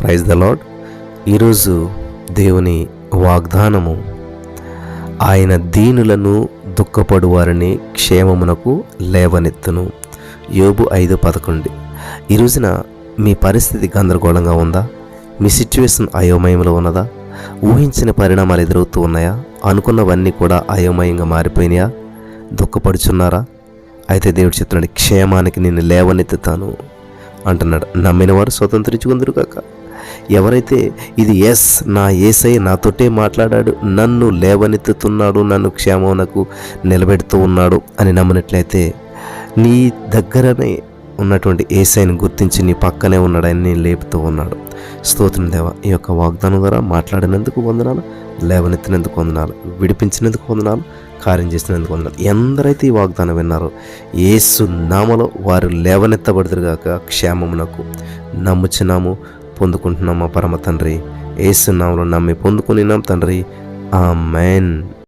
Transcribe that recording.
Praise the lord ఈరోజు దేవుని వాగ్దానము ఆయన దీనులను దుఃఖపడు వారిని క్షేమమునకు లేవనెత్తును. యోబు ఐదు పదకొండు. ఈ రోజున మీ పరిస్థితి గందరగోళంగా ఉందా? మీ సిచ్యువేషన్ అయోమయంలో ఉన్నదా? ఊహించిన పరిణామాలు ఎదురవుతూ ఉన్నాయా? అనుకున్నవన్నీ కూడా అయోమయంగా మారిపోయినాయా? దుఃఖపడుచున్నారా? అయితే దేవుడు చెప్తున్నాడు క్షేమానికి నేను లేవనెత్తుతాను అంటున్నాడు. నమ్మిన వారు స్వతంత్రించుకుందరు కాక ఎవరైతే ఇది ఎస్ నా ఏసై నాతోటే మాట్లాడాడు నన్ను లేవనెత్తుతున్నాడు నన్ను క్షేమమునకు నిలబెడుతూ ఉన్నాడు అని నమ్మినట్లయితే నీ దగ్గరనే ఉన్నటువంటి ఏసైని గుర్తించి నీ పక్కనే ఉన్నాడని నేను లేపుతూ ఉన్నాడు. స్తోత్రం దేవ ఈ యొక్క వాగ్దానం ద్వారా మాట్లాడినందుకు వందనాలు లేవనెత్తినందుకు వందనాలు విడిపించినందుకు వందనాలు కార్యం చేసినందుకు వందనాలు. ఎందరైతే ఈ వాగ్దానం విన్నారో ఏసు నామలో వారు లేవనెత్తబడుతురుగాక క్షేమమునకు నమ్ముచున్నాము పొందుకుంటున్నాము పరమ తండ్రి. ఏసునామలో నమ్మి పొందుకునినాం తండ్రి. ఆ